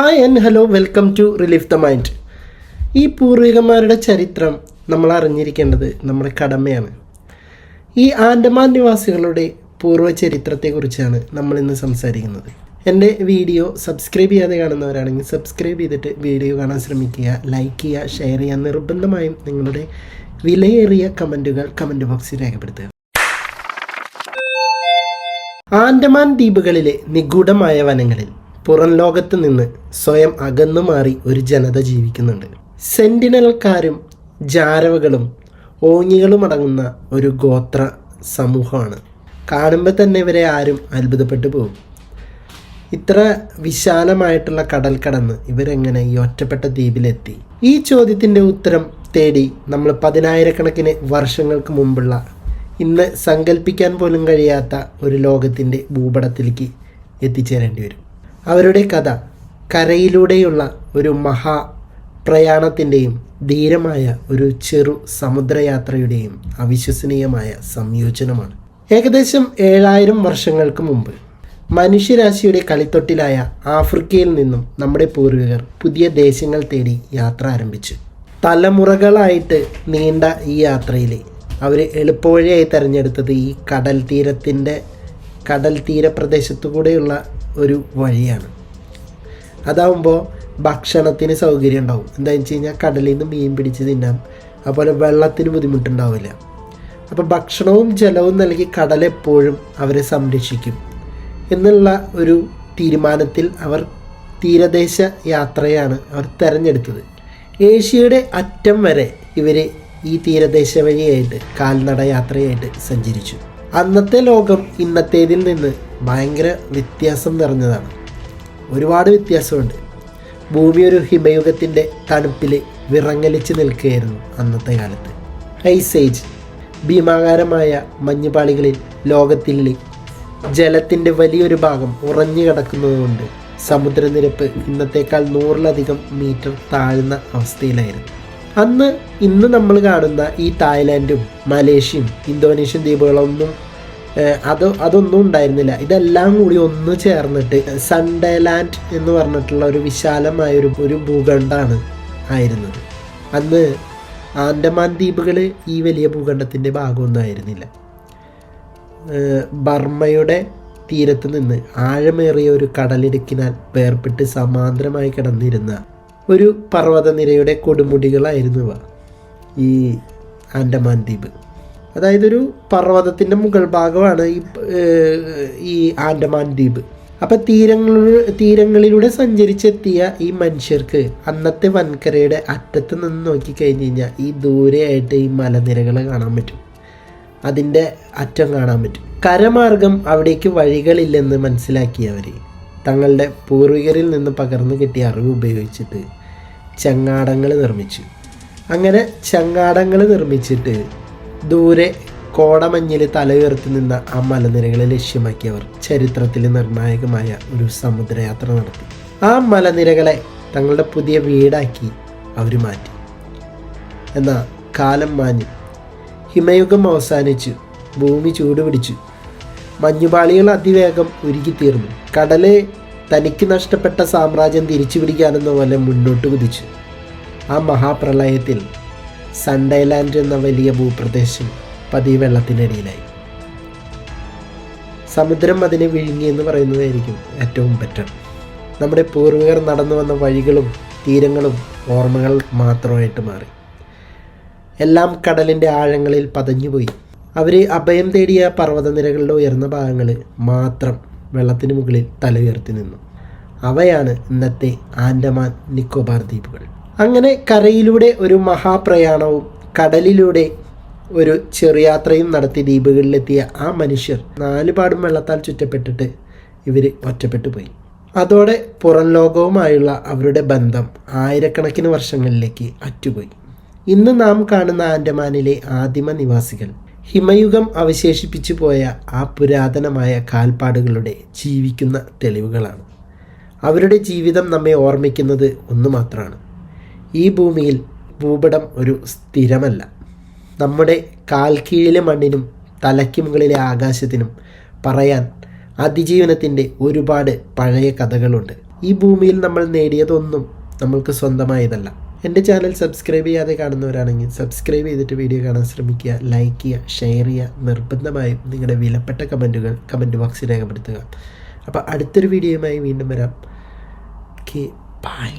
Hi and hello welcome to relief the mind ഈ പൂർവികന്മാരുടെ ചരിത്രം നമ്മൾ അറിഞ്ഞിരിക്കേണ്ടത് നമ്മുടെ കടമയാണ്. ഈ ആൻഡമാൻ നിവാസികളുടെ പൂർവ ചരിത്രത്തെക്കുറിച്ചാണ് നമ്മൾ ഇന്ന് സംസാരിക്കുന്നത്. എന്റെ വീഡിയോ സബ്സ്ക്രൈബ് ചെയ്യാതെ കാണുന്നവരാണെങ്കിൽ സബ്സ്ക്രൈബ് ചെയ്തിട്ട് വീഡിയോ കാണാൻ ശ്രമിക്കുക ലൈക്ക് ചെയ്യുക ഷെയർ ചെയ്യുക നിർബന്ധമായും നിങ്ങളുടെ വിലയേറിയ കമന്റുകൾ കമന്റ് ബോക്സിൽ രേഖപ്പെടുത്തുക. ആൻഡമാൻ ദ്വീപുകളിലെ നിഗൂഢമായ വനങ്ങളിൽ പുറം ലോകത്ത് നിന്ന് സ്വയം അകന്നു മാറി ഒരു ജനത ജീവിക്കുന്നുണ്ട്. സെന്റിനൽക്കാരും ജാരവകളും ഓങ്ങികളും അടങ്ങുന്ന ഒരു ഗോത്ര സമൂഹമാണ്. കാണുമ്പോൾ തന്നെ ഇവരെ ആരും അത്ഭുതപ്പെട്ടു പോകും. ഇത്ര വിശാലമായിട്ടുള്ള കടൽ കടന്ന് ഇവരെങ്ങനെ ഈ ഒറ്റപ്പെട്ട ദ്വീപിലെത്തി? ഈ ചോദ്യത്തിന്റെ ഉത്തരം തേടി നമ്മൾ പതിനായിരക്കണക്കിന് വർഷങ്ങൾക്ക് മുമ്പുള്ള ഇന്ന് സങ്കല്പിക്കാൻ പോലും കഴിയാത്ത ഒരു ലോകത്തിന്റെ ഭൂപടത്തിലേക്ക് എത്തിച്ചേരേണ്ടി വരും. അവരുടെ കഥ കരയിലൂടെയുള്ള ഒരു മഹാ പ്രയാണത്തിന്റെയും ധീരമായ ഒരു ചെറു സമുദ്രയാത്രയുടെയും അവിശ്വസനീയമായ സംയോജനമാണ്. ഏകദേശം ഏഴായിരം വർഷങ്ങൾക്ക് മുമ്പ് മനുഷ്യരാശിയുടെ കളിത്തൊട്ടിലായ ആഫ്രിക്കയിൽ നിന്നും നമ്മുടെ പൂർവികർ പുതിയ ദേശങ്ങൾ തേടി യാത്ര ആരംഭിച്ചു. തലമുറകളായിട്ട് നീണ്ട ഈ യാത്രയിൽ അവർ എളുപ്പവഴിയായി തിരഞ്ഞെടുത്തത് ഈ കടൽ തീരത്തിന്റെ കടൽ തീരപ്രദേശത്തു കൂടെയുള്ള ഒരു വഴിയാണ്. അതാവുമ്പോൾ ഭക്ഷണത്തിന് സൗകര്യം ഉണ്ടാവും. എന്താണെന്ന് വെച്ച് കഴിഞ്ഞാൽ കടലിൽ നിന്ന് മീൻ പിടിച്ച് തിന്നാം അതുപോലെ വെള്ളത്തിന് ബുദ്ധിമുട്ടുണ്ടാവില്ല. അപ്പോൾ ഭക്ഷണവും ജലവും നൽകി കടൽ എപ്പോഴും അവരെ സംരക്ഷിക്കും. എന്നുള്ള ഒരു തീരുമാനത്തിൽ അവർ തീരദേശ യാത്രയാണ് അവർ തിരഞ്ഞെടുത്തത്. ഏഷ്യയുടെ അറ്റം വരെ ഇവർ ഈ തീരദേശ വഴിയായിട്ട് കാൽനട യാത്രയായിട്ട് സഞ്ചരിച്ചു. അന്നത്തെ ലോകം ഇന്നത്തേതിൽ നിന്ന് ഭയങ്കര വ്യത്യാസം നിറഞ്ഞതാണ്. ഒരുപാട് വ്യത്യാസമുണ്ട്. ഭൂമി ഒരു ഹിമയുഗത്തിന്റെ തണുപ്പിൽ വിറങ്ങലിച്ച് നിൽക്കുകയായിരുന്നു അന്നത്തെ കാലത്ത്. ഐസേജ് ഭീമാകാരമായ മഞ്ഞുപാളികളിൽ ലോകത്തിലെ ജലത്തിന്റെ വലിയൊരു ഭാഗം ഉറഞ്ഞു കിടക്കുന്നതുകൊണ്ട് സമുദ്രനിരപ്പ് ഇന്നത്തേക്കാൾ നൂറിലധികം മീറ്റർ താഴ്ന്ന അവസ്ഥയിലായിരുന്നു. അന്ന് ഇന്ന് നമ്മൾ കാണുന്ന ഈ തായ്ലാൻഡും മലേഷ്യയും ഇന്തോനേഷ്യൻ ദ്വീപുകളൊന്നും അത് അതൊന്നും ഉണ്ടായിരുന്നില്ല. ഇതെല്ലാം കൂടി ഒന്ന് ചേർന്നിട്ട് സൺഡേലാൻഡ് എന്ന് പറഞ്ഞിട്ടുള്ള ഒരു വിശാലമായ ഒരു ഒരു ഭൂഖണ്ഡമാണ് ആയിരുന്നത്. അന്ന് ആൻഡമാൻ ദ്വീപുകൾ ഈ വലിയ ഭൂഖണ്ഡത്തിന്റെ ഭാഗമൊന്നും ആയിരുന്നില്ല. ബർമ്മയുടെ തീരത്ത് നിന്ന് ആഴമേറിയ ഒരു കടലിടുക്കിനാൽ വേർപെട്ട് സമാന്തരമായി കിടന്നിരുന്ന ഒരു പർവതനിരയുടെ കൊടുമുടികളായിരുന്നു ഈ ആൻഡമാൻ ദ്വീപ്. അതായത് ഒരു പർവതത്തിന്റെ മുകൾ ഭാഗമാണ് ഈ ഈ ആൻഡമാൻ ദ്വീപ്. അപ്പം തീരങ്ങളിലൂടെ തീരങ്ങളിലൂടെ സഞ്ചരിച്ചെത്തിയ ഈ മനുഷ്യർക്ക് അന്നത്തെ വൻകരയുടെ അറ്റത്ത് നിന്ന് നോക്കിക്കഴിഞ്ഞ് കഴിഞ്ഞാൽ ഈ ദൂരെയായിട്ട് ഈ മലനിരകൾ കാണാൻ പറ്റും. അതിന്റെ അറ്റം കാണാൻ പറ്റും. കരമാർഗം അവിടേക്ക് വഴികളില്ലെന്ന് മനസ്സിലാക്കിയവർ തങ്ങളുടെ പൂർവികരിൽ നിന്ന് പകർന്നു കിട്ടിയ അറിവ് ഉപയോഗിച്ചിട്ട് ചങ്ങാടങ്ങൾ നിർമ്മിച്ചു. അങ്ങനെ ചങ്ങാടങ്ങൾ നിർമ്മിച്ചിട്ട് ദൂരെ കോടമഞ്ഞിൽ തലയുയർത്തി നിന്ന ആ മലനിരകളെ ലക്ഷ്യമാക്കിയവർ ചരിത്രത്തിൽ നിർണായകമായ ഒരു സമുദ്രയാത്ര നടത്തി. ആ മലനിരകളെ തങ്ങളുടെ പുതിയ വീടാക്കി അവർ മാറ്റി. എന്നാൽ കാലം മാഞ്ഞു. ഹിമയുഗം അവസാനിച്ചു ഭൂമി ചൂടുപിടിച്ചു മഞ്ഞുപാളികൾ അതിവേഗം ഉരുകിത്തീർന്നു. കടൽ തനിക്ക് നഷ്ടപ്പെട്ട സാമ്രാജ്യം തിരിച്ചു പിടിക്കാനെന്ന പോലെ മുന്നോട്ട് കുതിച്ചു. ആ മഹാപ്രളയത്തിൽ സൺഡൈലാൻഡ് എന്ന വലിയ ഭൂപ്രദേശം പതിയെ വെള്ളത്തിനടിയിലായി സമുദ്രം അതിനെ വിഴുങ്ങി എന്ന് പറയുന്നതായിരിക്കും ഏറ്റവും ബെറ്റർ നമ്മുടെ പൂർവികർ നടന്നു വന്ന വഴികളും തീരങ്ങളും ഓർമ്മകൾ മാത്രമായിട്ട് മാറി. എല്ലാം കടലിന്റെ ആഴങ്ങളിൽ പതഞ്ഞുപോയി. അവർ അഭയം തേടിയ പർവതനിരകളുടെ ഉയർന്ന ഭാഗങ്ങൾ മാത്രം വെള്ളത്തിന് മുകളിൽ തലയുയർത്തി നിന്നു. അവയാണ് ഇന്നത്തെ ആൻഡമാൻ നിക്കോബാർ ദ്വീപുകൾ. അങ്ങനെ കരയിലൂടെ ഒരു മഹാപ്രയാണവും കടലിലൂടെ ഒരു ചെറുയാത്രയും നടത്തി ദ്വീപുകളിലെത്തിയ ആ മനുഷ്യർ നാലുപാടും വെള്ളത്താൽ ചുറ്റപ്പെട്ടിട്ട് ഇവർ ഒറ്റപ്പെട്ടു പോയി. അതോടെ പുറം ലോകവുമായുള്ള അവരുടെ ബന്ധം ആയിരക്കണക്കിന് വർഷങ്ങളിലേക്ക് അറ്റുപോയി. ഇന്ന് നാം കാണുന്ന ആൻഡമാനിലെ ആദിമ നിവാസികൾ ഹിമയുഗം അവശേഷിപ്പിച്ചു പോയ ആ പുരാതനമായ കാൽപ്പാടുകളുടെ ജീവിക്കുന്ന തെളിവുകളാണ്. അവരുടെ ജീവിതം നമ്മെ ഓർമ്മിക്കുന്നത് ഒന്ന് മാത്രമാണ് ഈ ഭൂമിയിൽ ഭൂപടം ഒരു സ്ഥിരമല്ല. നമ്മുടെ കാൽ കീഴിലെ മണ്ണിനും തലയ്ക്ക് മുകളിലെ ആകാശത്തിനും പറയാൻ അതിജീവനത്തിന്റെ ഒരുപാട് പഴയ കഥകളുണ്ട്. ഈ ഭൂമിയിൽ നമ്മൾ നേടിയതൊന്നും നമ്മൾക്ക് സ്വന്തമായതല്ല. എന്റെ ചാനൽ സബ്സ്ക്രൈബ് ചെയ്യാതെ കാണുന്നവരാണെങ്കിൽ സബ്സ്ക്രൈബ് ചെയ്തിട്ട് വീഡിയോ കാണാൻ ശ്രമിക്കുക. ലൈക്ക് ചെയ്യുക ഷെയർ ചെയ്യുക. നിർബന്ധമായും നിങ്ങളുടെ വിലപ്പെട്ട കമന്റുകൾ കമന്റ് ബോക്സിൽ രേഖപ്പെടുത്തുക. അപ്പോൾ അടുത്തൊരു വീഡിയോയുമായി വീണ്ടും വരാം. Okay bye